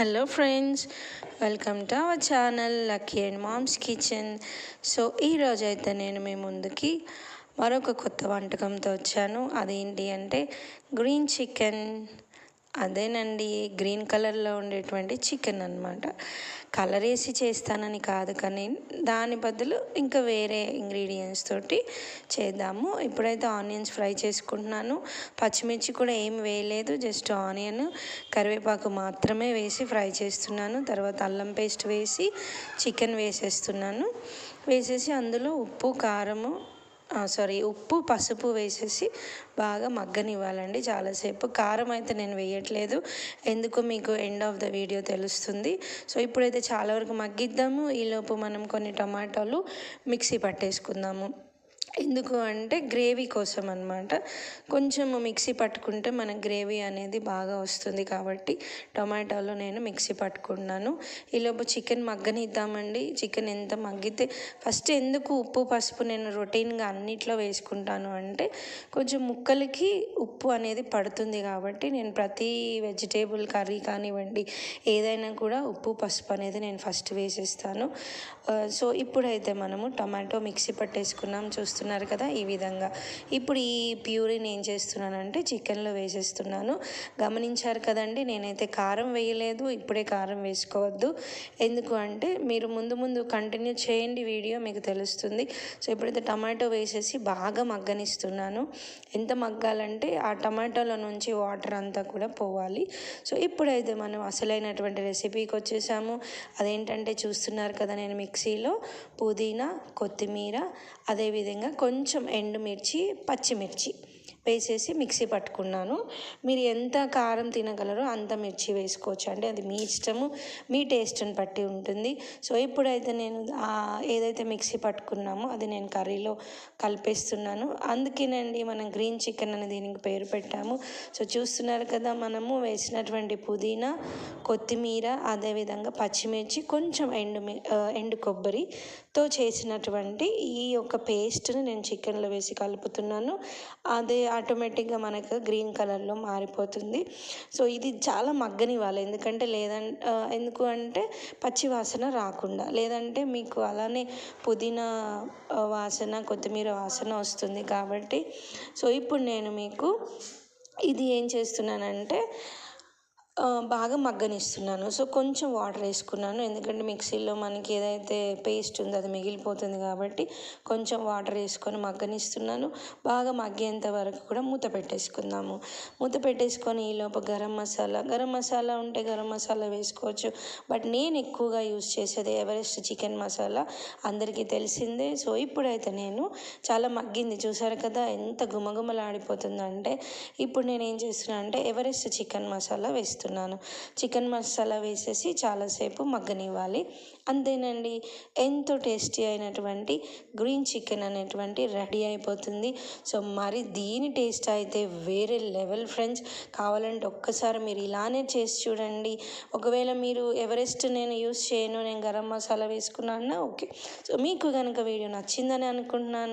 Hello friends welcome to our channel Lucky and mom's kitchen so ఈరోజు అయితే నేను మీ ముందుకి మరొక కొత్త వంటకంతో వచ్చాను. అదేంటి అంటే గ్రీన్ చికెన్ అదేనండి గ్రీన్ కలర్లో ఉండేటువంటి చికెన్ అనమాట కలర్ వేసి చేస్తానని కాదు కానీ దాని బదులు ఇంకా వేరే ఇంగ్రీడియంట్స్ తోటి చేద్దాము. ఇప్పుడైతే ఆనియన్స్ ఫ్రై చేసుకుంటున్నాను. పచ్చిమిర్చి కూడా ఏం వేయలేదు జస్ట్ ఆనియన్ కరివేపాకు మాత్రమే వేసి ఫ్రై చేస్తున్నాను. తర్వాత అల్లం పేస్ట్ వేసి చికెన్ వేసేస్తున్నాను. వేసేసి అందులో ఉప్పు కారము సారీ ఉప్పు పసుపు వేసేసి బాగా మగ్గనివ్వాలండి చాలాసేపు. కారం అయితే నేను వేయట్లేదు. ఎందుకు మీకు ఎండ్ ఆఫ్ ద వీడియో తెలుస్తుంది. సో ఇప్పుడైతే చాలా వరకు మగ్గిద్దాము. ఈలోపు మనం కొన్ని టమాటాలు మిక్సీ పట్టేసుకుందాము. ఎందుకు అంటే గ్రేవీ కోసం అనమాట కొంచెం మిక్సీ పట్టుకుంటే మన గ్రేవీ అనేది బాగా వస్తుంది కాబట్టి టొమాటోలో నేను మిక్సీ పట్టుకున్నాను. ఈలోపు చికెన్ మగ్గనిద్దామండి. చికెన్ ఎంత మగ్గితే ఫస్ట్ ఎందుకు ఉప్పు పసుపు నేను రొటీన్గా అన్నిట్లో వేసుకుంటాను అంటే కొంచెం ముక్కలకి ఉప్పు అనేది పడుతుంది కాబట్టి నేను ప్రతి వెజిటేబుల్ కర్రీ కానివ్వండి ఏదైనా కూడా ఉప్పు పసుపు అనేది నేను ఫస్ట్ వేసేస్తాను. సో ఇప్పుడైతే మనము టొమాటో మిక్సీ పట్టేసుకున్నాం చూస్తున్నారు కదా ఈ విధంగా. ఇప్పుడు ఈ ప్యూరీని ఏం చేస్తున్నానంటే చికెన్లో వేసేస్తున్నాను. గమనించారు కదండి నేనైతే కారం వేయలేదు ఇప్పుడే కారం వేసుకోవద్దు. ఎందుకు అంటే మీరు ముందు ముందు కంటిన్యూ చేయండి వీడియో మీకు తెలుస్తుంది. సో ఇప్పుడైతే టమాటో వేసేసి బాగా మగ్గనిస్తున్నాను. ఎంత మగ్గాలంటే ఆ టమాటోలో నుంచి వాటర్ అంతా కూడా పోవాలి. సో ఇప్పుడైతే మనం అసలైనటువంటి రెసిపీకి వచ్చేసాము. అదేంటంటే చూస్తున్నారు కదా నేను మిక్సీలో పుదీనా కొత్తిమీర అదేవిధంగా కొంచెం ఎండుమిర్చి పచ్చిమిర్చి. వేసేసి మిక్సీ పట్టుకున్నాను. మీరు ఎంత కారం తినగలరో అంత మిర్చి వేసుకోవచ్చు అంటే అది మీ ఇష్టము మీ టేస్ట్ని బట్టి ఉంటుంది. సో ఇప్పుడైతే నేను ఏదైతే మిక్సీ పట్టుకున్నామో అది నేను కర్రీలో కలిపేస్తున్నాను. అందుకేనండి మనం గ్రీన్ చికెన్ అని దీనికి పేరు పెట్టాము. సో చూస్తున్నారు కదా మనము వేసినటువంటి పుదీనా కొత్తిమీర అదేవిధంగా పచ్చిమిర్చి కొంచెం ఎండు ఎండు కొబ్బరితో చేసినటువంటి ఈ యొక్క పేస్ట్ని నేను చికెన్లో వేసి కలుపుతున్నాను. అదే ఆటోమేటిక్గా మనకు గ్రీన్ కలర్లో మారిపోతుంది. సో ఇది చాలా మగ్గనివ్వాలి. ఎందుకంటే లేదంటే ఎందుకు అంటే పచ్చి వాసన రాకుండా. లేదంటే మీకు అలానే పుదీనా వాసన కొత్తిమీర వాసన వస్తుంది కాబట్టి. సో ఇప్పుడు నేను మీకు ఇది ఏం చేస్తున్నానంటే బాగా మగ్గనిస్తున్నాను. సో కొంచెం వాటర్ వేసుకున్నాను. ఎందుకంటే మిక్సీలో మనకి ఏదైతే పేస్ట్ ఉందో అది మిగిలిపోతుంది కాబట్టి కొంచెం వాటర్ వేసుకొని మగ్గనిస్తున్నాను. బాగా మగ్గేంత వరకు కూడా మూత పెట్టేసుకుందాము. మూత పెట్టేసుకొని ఈలోపు గరం మసాలా. గరం మసాలా ఉంటే గరం మసాలా వేసుకోవచ్చు. బట్ నేను ఎక్కువగా యూస్ చేసేది ఎవరెస్ట్ చికెన్ మసాలా. అందరికీ తెలిసిందే. సో ఇప్పుడైతే నేను చాలా మగ్గింది. చూసారు కదా ఎంత గుమగుమలాడిపోతుందంటే ఇప్పుడు నేను ఏం చేస్తున్నాను అంటే ఎవరెస్ట్ చికెన్ మసాలా వేస్తున్నాను చేస్తున్నాను. చికెన్ మసాలా వేసేసి చాలాసేపు మగ్గనివ్వాలి. అంతేనండి. ఎంతో టేస్టీ అయినటువంటి గ్రీన్ చికెన్ అనేటువంటి రెడీ అయిపోతుంది. సో మరి దీని టేస్ట్ అయితే వేరే లెవెల్ ఫ్రెండ్స్. కావాలంటే ఒక్కసారి మీరు ఇలానే చేసి చూడండి. ఒకవేళ మీరు ఎవరెస్ట్ నేను యూస్ చేయను నేను గరం మసాలా వేసుకున్నాను ఓకే. సో మీకు కనుక వీడియో నచ్చిందని అనుకుంటున్నాను.